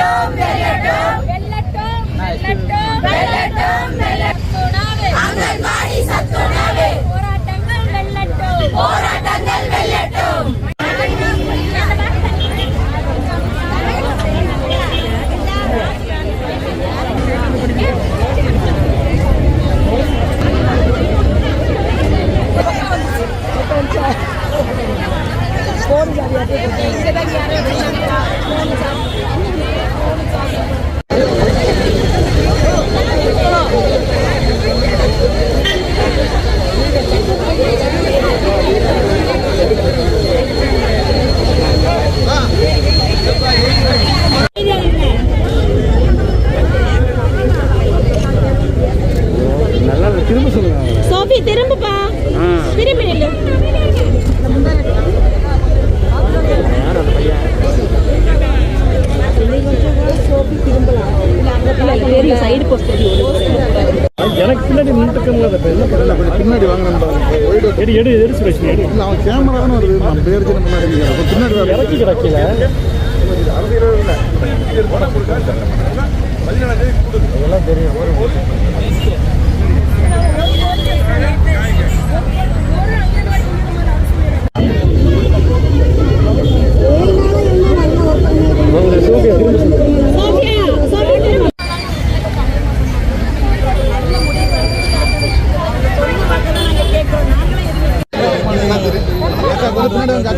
వెళ్ళటం వెళ్ళటం వెళ్ళటం వెళ్ళటం వెళ్ళటం వెళ్ళటోనావే అంగన్వాడి సత్తునావే పోరాటంగల్ వెళ్ళటం పోరాటంగల్ వెళ్ళటం फ़ोन जा रहा है திரும்ப சொல்லுங்க. சோஃபி திரும்பப்பா. திரும்பி வாங்க நம்ம ஒயிட் எடு எடு எடு சுரேஷ் எடு இல்லை அவன் கேமரா தானே வருது நம்ம பேர் சின்ன முன்னாடி நிக்கிறான். கொஞ்சம் பின்னாடி. இறக்கி கிடக்கல அதெல்லாம் தெரியும் உங்களுக்கு சோஃபியா திரும்ப சொல்லுங்க அக்கா,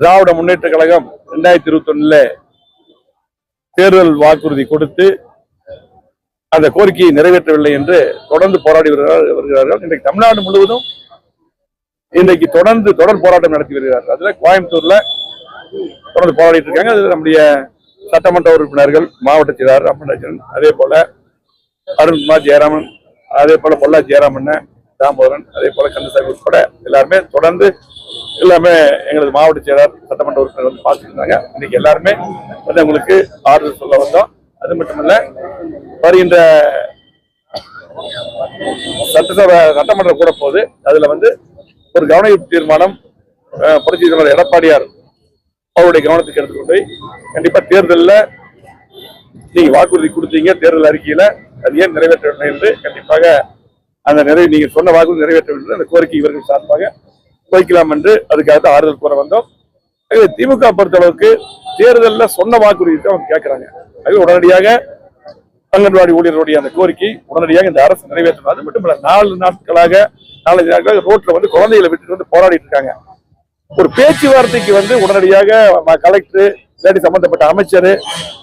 திராவிட முன்னேற்ற கழகம் ரெண்டாயிரத்தி இருபத்தி ஒண்ணுல தேர்தல் வாக்குறுதி கொடுத்து அந்த கோரிக்கையை நிறைவேற்றவில்லை என்று தொடர்ந்து போராடி வருகிறார்கள். இன்றைக்கு தமிழ்நாடு முழுவதும் இன்றைக்கு தொடர்ந்து தொடர் போராட்டம் நடத்தி வருகிறார்கள். அதுல கோயம்புத்தூர்ல தொடர்ந்து போராடிட்டு இருக்காங்க. அதுல நம்முடைய சட்டமன்ற உறுப்பினர்கள் மாவட்ட செயலாளர் அம்மன் அதே போல அருண்குமார் ஜெயராமன் அதே போல பொல்லா ஜெயராமன் தாமோதரன் அதே போல கந்தசாமி உட்பட எல்லாருமே தொடர்ந்து எல்லாமே எங்களது மாவட்ட செயலாளர் சட்டமன்ற உறுப்பினர் வந்து பார்த்துட்டு இருந்தாங்க இன்னைக்கு எல்லாருமே வந்து உங்களுக்கு ஆறுதல் சொல்ல வந்தோம். அது மட்டுமல்ல வருகின்ற சட்டசபை சட்டமன்றம் கூட போது அதுல வந்து ஒரு கவனஈர்ப்பு தீர்மானம் புரட்சி தலைவர் எடப்பாடியார் அவருடைய கவனத்துக்கு எடுத்துக்கொண்டு கண்டிப்பாக கண்டிப்பா நீங்கள் நீங்க வாக்குறுதி கொடுத்தீங்க தேர்தல் அறிக்கையில அது ஏன் நிறைவேற்றவில்லை என்று கண்டிப்பாக அந்த நிறைவு நீங்க சொன்ன வாக்கு நிறைவேற்ற வேண்டும் அந்த கோரிக்கை இவர்கள் சார்பாக வைக்கலாம் என்று அதுக்காக தான் ஆறுதல் கூற வந்தோம். ஆகவே திமுக பொறுத்தளவுக்கு தேர்தல்ல சொன்ன வாக்குறுதி அவங்க கேட்கறாங்க அது உடனடியாக அங்கன்வாடி ஊழியர்களுடைய அந்த கோரிக்கை உடனடியாக இந்த அரசு நிறைவேற்றணும். அது மட்டும் இல்ல நாலு நாட்களாக நாலஞ்சு நாட்களாக ரோட்ல வந்து குழந்தைகளை விட்டுட்டு வந்து போராடிட்டு இருக்காங்க. ஒரு பேச்சுவார்த்தைக்கு வந்து உடனடியாக கலெக்டர் இல்லாட்டி சம்பந்தப்பட்ட அமைச்சர்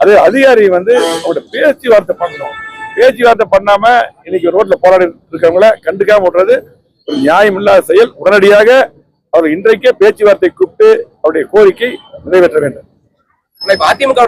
அதே அதிகாரி வந்து அவங்களோட பேச்சுவார்த்தை பண்ணணும். பேச்சுவார்த்தை பண்ணாம இன்னைக்கு ரோட்ல போராடி இருக்கவங்கள கண்டுக்காம விடுறது ஒரு நியாயம் இல்லாத செயல். உடனடியாக அவர் இன்றைக்கே பேச்சுவார்த்தை கூப்பிட்டு அவருடைய கோரிக்கை நிறைவேற்ற வேண்டும். அதிமுக